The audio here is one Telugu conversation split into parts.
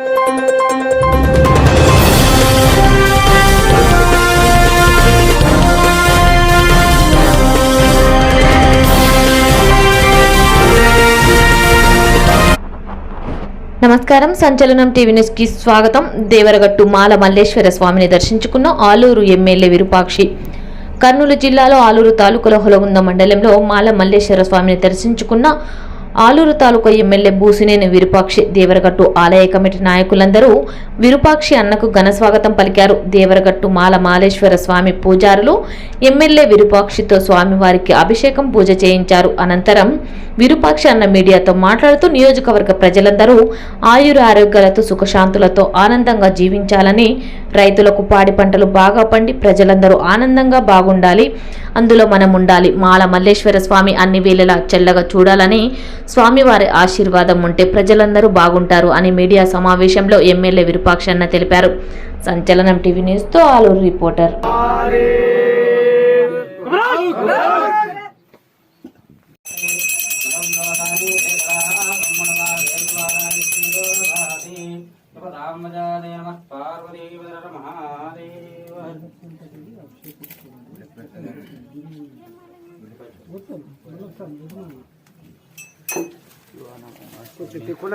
నమస్కారం సంచలనం టీవీ న్యూస్కి స్వాగతం. దేవరగట్టు మాల మల్లేశ్వర స్వామిని దర్శించుకున్న ఆలూరు ఎమ్మెల్యే విరూపాక్షి. కర్నూలు జిల్లాలో ఆలూరు తాలూకులో హొలగుంద మండలంలో మాల మల్లేశ్వర స్వామిని దర్శించుకున్న ఆలూరు తాలూకా ఎమ్మెల్యే బూసినేని విరూపాక్షి దేవరగట్టు ఆలయ కమిటీ నాయకులందరూ విరూపాక్షి అన్నకు ఘన స్వాగతం పలికారు. దేవరగట్టు మాల మాలేశ్వర స్వామి పూజారులు ఎమ్మెల్యే విరూపాక్షితో స్వామివారికి అభిషేకం పూజ చేయించారు. అనంతరం విరూపాక్షి అన్న మీడియాతో మాట్లాడుతూ నియోజకవర్గ ప్రజలందరూ ఆయుర ఆరోగ్యాలతో సుఖశాంతులతో ఆనందంగా జీవించాలని రైతులకు పాడి పంటలు బాగా పండి ప్రజలందరూ ఆనందంగా బాగుండాలి అందులో మనం ఉండాలి. మాల మల్లేశ్వర స్వామి అన్ని వేళలా చల్లగా చూడాలని స్వామివారి ఆశీర్వాదం ఉంటే ప్రజలందరూ బాగుంటారు అని మీడియా సమావేశంలో ఎమ్మెల్యే విరూపాక్షి అన్న తెలిపారు. సంచలనం టీవీ న్యూస్తో ఆలూరు రిపోర్టర్. కొంచెం తిక్కుడు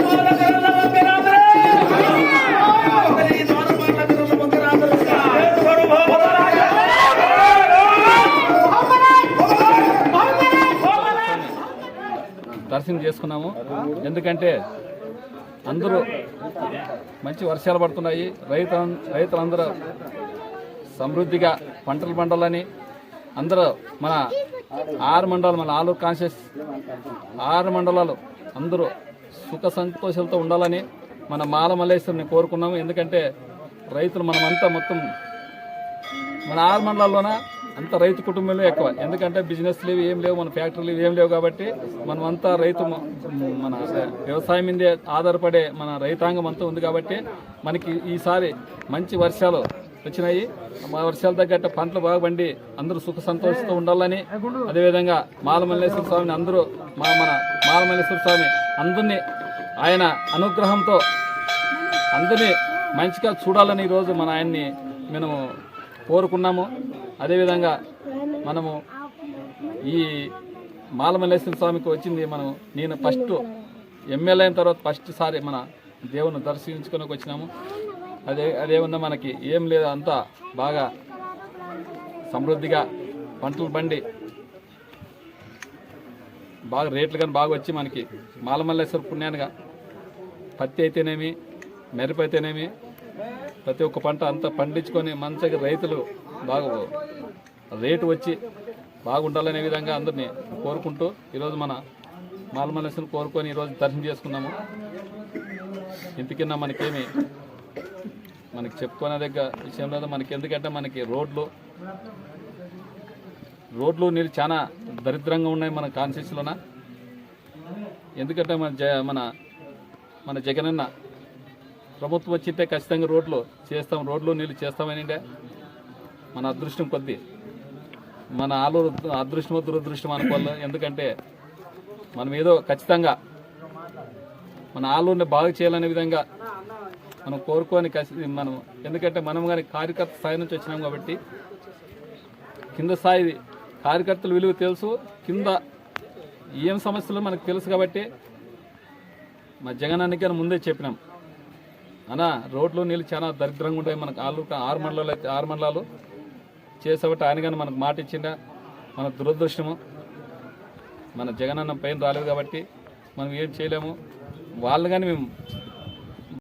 దర్శనం చేసుకున్నాము. ఎందుకంటే అందరూ మంచి వర్షాలు పడుతున్నాయి. రైతు రైతులందరూ సమృద్ధిగా పంటలు పండాలని అందరూ మన ఆరు మండలాలు మన ఆలు కాన్షియస్ ఆరు మండలాలు అందరూ సుఖ సంతోషాలతో ఉండాలని మన మాల మల్లేశ్వరిని కోరుకున్నాము. ఎందుకంటే రైతులు మనమంతా మొత్తం మన ఆరు మండలాల్లోన అంత రైతు కుటుంబంలో ఎక్కువ. ఎందుకంటే బిజినెస్ లేవు ఏం లేవు మన ఫ్యాక్టరీలు ఏం లేవు కాబట్టి మనమంతా రైతు మన వ్యవసాయం మీదే ఆధారపడే మన రైతాంగం అంతా ఉంది కాబట్టి మనకి ఈసారి మంచి వర్షాలు వచ్చినాయి. మా వర్షాలు తగ్గట్టు పంటలు బాగా పండి అందరూ సుఖ సంతోషంతో ఉండాలని అదేవిధంగా మాలమల్లేశ్వర స్వామిని అందరూ మా మన మాలమల్లేశ్వర స్వామి అందరినీ ఆయన అనుగ్రహంతో అందరినీ మంచిగా చూడాలని ఈరోజు మన ఆయన్ని మేము కోరుకున్నాము. అదేవిధంగా మనము ఈ మాలమల్లేశ్వర స్వామికి వచ్చింది మనం నేను ఫస్ట్ ఎమ్మెల్యే అయిన తర్వాత ఫస్ట్ సారి మన దేవుని దర్శించుకొని వచ్చినాము. అదే అదేముందా మనకి ఏం లేదు అంతా బాగా సమృద్ధిగా పంటలు బండి బాగా రేట్లు కానీ బాగా వచ్చి మనకి మాలమల్లేశ్వర పుణ్యానిగా పత్తి అయితేనేమి మిరప అయితేనేమి ప్రతి ఒక్క పంట అంతా పండించుకొని మంచిగా రైతులు బాగా రేటు వచ్చి బాగుండాలనే విధంగా అందరినీ కోరుకుంటూ ఈరోజు మన మాలమల్లేశ్వరం కోరుకొని ఈరోజు దర్శనం చేసుకున్నాము. ఇంతకన్నా మనకేమి మనకి చెప్పుకునే దగ్గర విషయం లేదు. మనకి ఎందుకంటే మనకి రోడ్లు రోడ్లు నీళ్ళు చాలా దరిద్రంగా ఉన్నాయి మన కాన్స్టిట్యూన్సీలోన. ఎందుకంటే మన జ మన మన జగనన్న ప్రభుత్వం వచ్చింటే ఖచ్చితంగా రోడ్లు చేస్తాం రోడ్లు నీళ్ళు చేస్తామని మన అదృష్టం కొద్ది. మన ఆలూరు అదృష్టమో దురదృష్టం అనుకోవాలి. ఎందుకంటే మనం ఏదో ఖచ్చితంగా మన ఆలూరుని బాగు చేయాలనే విధంగా మనం కోరుకొని ఖచ్చి- మనం ఎందుకంటే మనం కానీ కార్యకర్త స్థాయి నుంచి వచ్చినాం కాబట్టి కింద స్థాయి కార్యకర్తల విలువ తెలుసు. కింద ఏం సమస్యలు మనకు తెలుసు కాబట్టి మా జగన్ అని ముందే చెప్పినాం. అన్నా రోడ్లు నీళ్ళు చాలా దరిద్రంగా ఉంటాయి. మనకు ఆలు ఆరు మండలాలు అయితే ఆరు మండలాలు చేసేబట్టి ఆయన కానీ మనకు మాట ఇచ్చిండా. మన దురదృష్టము. మన జగనన్న పైన రాలేదు కాబట్టి మనం ఏం చేయలేము. వాళ్ళు కానీ మేము